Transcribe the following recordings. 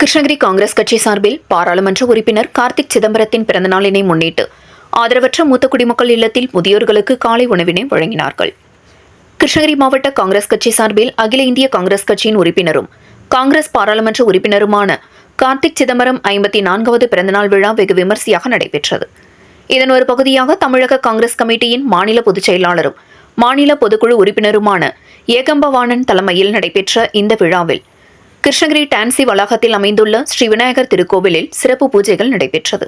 கிருஷ்ணகிரி காங்கிரஸ் கட்சி சார்பில் பாராளுமன்ற உறுப்பினர் கார்த்திக் சிதம்பரத்தின் பிறந்தநாளினை முன்னிட்டு ஆதரவற்ற மூத்த குடிமக்கள் இல்லத்தில் முதியோர்களுக்கு காலை உணவினை வழங்கினார்கள். கிருஷ்ணகிரி மாவட்ட காங்கிரஸ் கட்சி சார்பில் அகில இந்திய காங்கிரஸ் கட்சியின் உறுப்பினரும் காங்கிரஸ் பாராளுமன்ற உறுப்பினருமான கார்த்திக் சிதம்பரம் ஐம்பத்தி நான்காவது பிறந்தநாள் விழா வெகு விமர்சையாக நடைபெற்றது. இதன் ஒரு பகுதியாக தமிழக காங்கிரஸ் கமிட்டியின் மாநில பொதுச் செயலாளரும் மாநில பொதுக்குழு உறுப்பினருமான ஏகம்பவாணன் தலைமையில் நடைபெற்ற இந்த விழாவில் கிருஷ்ணகிரி டான்சி வளாகத்தில் அமைந்துள்ள ஸ்ரீ விநாயகர் திருக்கோவிலில் சிறப்பு பூஜைகள் நடைபெற்றது.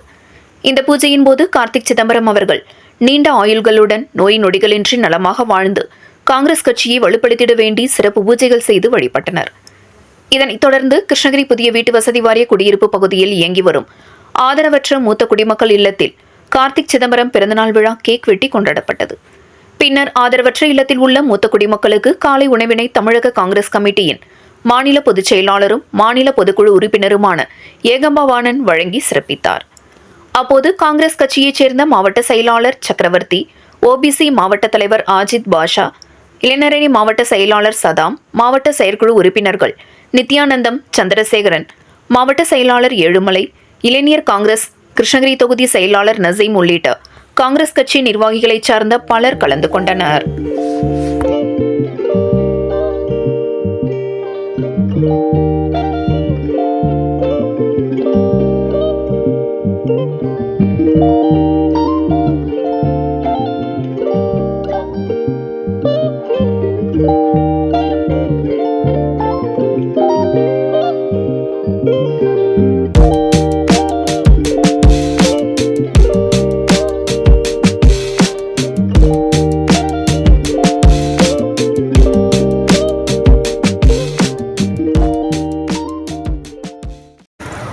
இந்த பூஜையின் போது கார்த்திக் சிதம்பரம் அவர்கள் நீண்ட ஆயுள்களுடன் நோய் நொடிகளின்றி நலமாக வாழ்ந்து காங்கிரஸ் கட்சியை வலுப்படுத்திட வேண்டி சிறப்பு பூஜைகள் செய்து வழிபட்டனர். இதனைத் தொடர்ந்து கிருஷ்ணகிரி புதிய வீட்டு வசதி வாரிய குடியிருப்பு பகுதியில் இயங்கி வரும் ஆதரவற்ற மூத்த குடிமக்கள் இல்லத்தில் கார்த்திக் சிதம்பரம் பிறந்தநாள் விழா கேக் வெட்டி கொண்டாடப்பட்டது. பின்னர் ஆதரவற்ற இல்லத்தில் உள்ள மூத்த குடிமக்களுக்கு காலை உணவினை தமிழக காங்கிரஸ் கமிட்டியின் மாநில பொதுச் செயலாளரும் மாநில பொதுக்குழு உறுப்பினருமான ஏகம்பவாணன் வழங்கி சிறப்பித்தார். அப்போது காங்கிரஸ் கட்சியைச் சேர்ந்த மாவட்ட செயலாளர் சக்கரவர்த்தி ஓபிசி மாவட்ட தலைவர் ஆஜித் பாஷா இளைஞரணி மாவட்ட செயலாளர் சதாம் மாவட்ட செயற்குழு உறுப்பினர்கள் நித்யானந்தம் சந்திரசேகரன் மாவட்ட செயலாளர் ஏழுமலை இளைஞர் காங்கிரஸ் கிருஷ்ணகிரி தொகுதி செயலாளர் நசீம் உள்ளிட்ட காங்கிரஸ் கட்சி நிர்வாகிகளைச் சார்ந்த பலர் கலந்து கொண்டனர்.